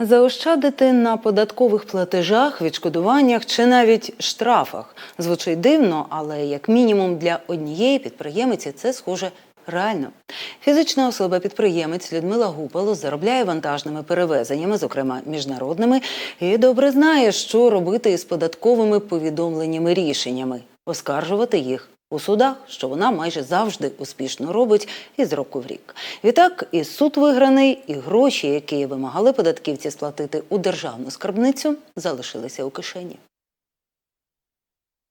Заощадити на податкових платежах, відшкодуваннях чи навіть штрафах звучить дивно, але як мінімум для однієї підприємиці це схоже реально. Фізична особа-підприємець Людмила Гупало заробляє вантажними перевезеннями, зокрема міжнародними, і добре знає, що робити із податковими повідомленнями рішеннями, оскаржувати їх у судах, що вона майже завжди успішно робить із року в рік. Відтак, і суд виграний, і гроші, які вимагали податківці сплатити у державну скарбницю, залишилися у кишені.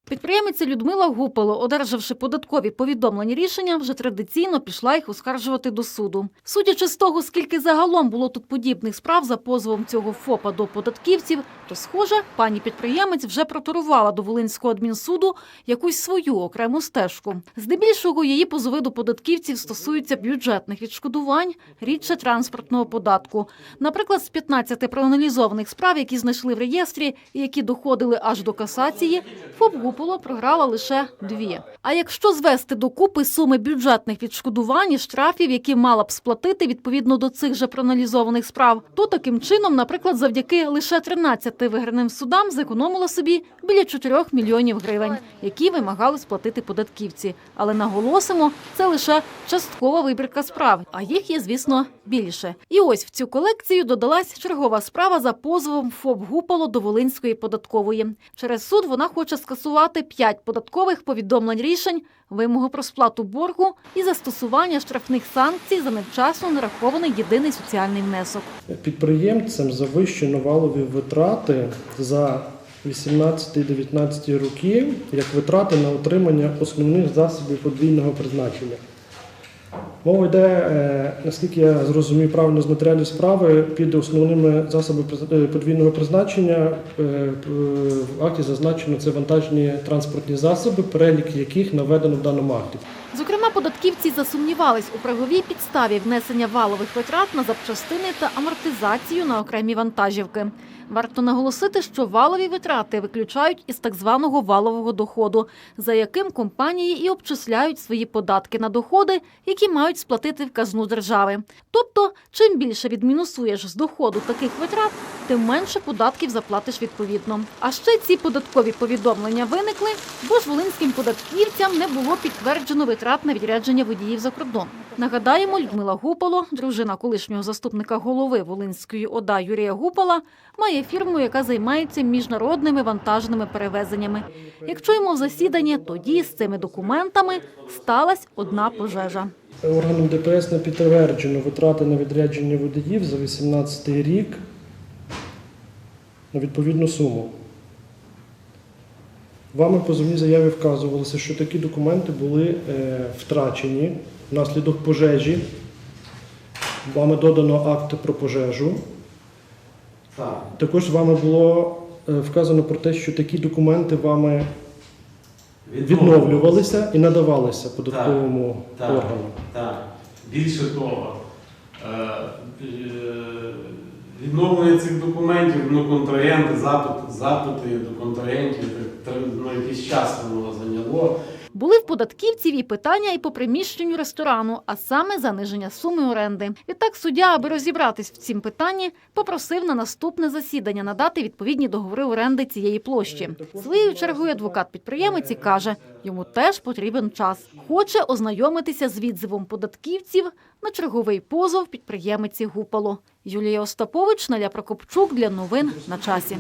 Підприємиця Людмила Гупало, одержавши податкові повідомлені рішення, вже традиційно пішла їх оскаржувати до суду. Судячи з того, скільки загалом було тут подібних справ за позовом цього ФОПа до податківців, то, схоже, пані підприємець вже проторувала до Волинського адмінсуду якусь свою окрему стежку. Здебільшого її позови до податківців стосуються бюджетних відшкодувань, рідше транспортного податку. Наприклад, з 15 проаналізованих справ, які знайшли в реєстрі і які доходили аж до касації, ФОП Гуполо програла лише дві. А якщо звести докупи суми бюджетних відшкодувань і штрафів, які мала б сплатити відповідно до цих же проаналізованих справ, то таким чином, наприклад, завдяки лише 13 виграним судам зекономила собі біля 4 мільйонів гривень, які вимагали сплатити податківці. Але наголосимо, це лише часткова вибірка справ, а їх є, звісно, більше. І ось в цю колекцію додалась чергова справа за позовом ФОП Гупало до Волинської податкової. Через суд вона хоче скасувати 5 податкових повідомлень рішень, вимогу про сплату боргу і застосування штрафних санкцій за невчасно нарахований єдиний соціальний внесок. Підприємцям завищено валові витрати за 18-19 роки як витрати на утримання основних засобів подвійного призначення. Мова йде, е, наскільки я зрозумів правильно з матеріалів справи, під основними засобами е, подвійного призначення е, в акті зазначено це вантажні транспортні засоби, перелік яких наведено в даному акті. Зокрема, податківці засумнівались у правовій підставі внесення валових витрат на запчастини та амортизацію на окремі вантажівки. Варто наголосити, що валові витрати виключають із так званого валового доходу, за яким компанії і обчисляють свої податки на доходи, які мають сплатити в казну держави. Тобто, чим більше відмінусуєш з доходу таких витрат, тим менше податків заплатиш відповідно. А ще ці податкові повідомлення виникли, бо ж волинським податківцям не було підтверджено витрат на відрядження водіїв за кордон. Нагадаємо, Людмила Гупало, дружина колишнього заступника голови Волинської ОДА Юрія Гупала, має фірму, яка займається міжнародними вантажними перевезеннями. Якщо йому в засіданні, тоді з цими документами сталася одна пожежа. Органом ДПС не підтверджено витрати на відрядження водіїв за 2018 рік на відповідну суму. Вами в позовній заяві вказувалося, що такі документи були е, втрачені внаслідок пожежі. Вами додано акт про пожежу. Так. Також вами було е, вказано про те, що такі документи вами відновлювалися і надавалися податковому Так. органу. Так. Більше того, е, е, відновлення цих документів, ну, контрагенти, запит, запити до контрагентів, ну, якийсь час воно зайняло. Були в податківців і питання і по приміщенню ресторану, а саме заниження суми оренди. Відтак суддя, аби розібратись в цім питанні, попросив на наступне засідання надати відповідні договори оренди цієї площі. Своєю чергою адвокат підприємиці каже, йому теж потрібен час. Хоче ознайомитися з відзивом податківців на черговий позов підприємиці Гупало. Юлія Остапович, Наля Прокопчук для новин на часі.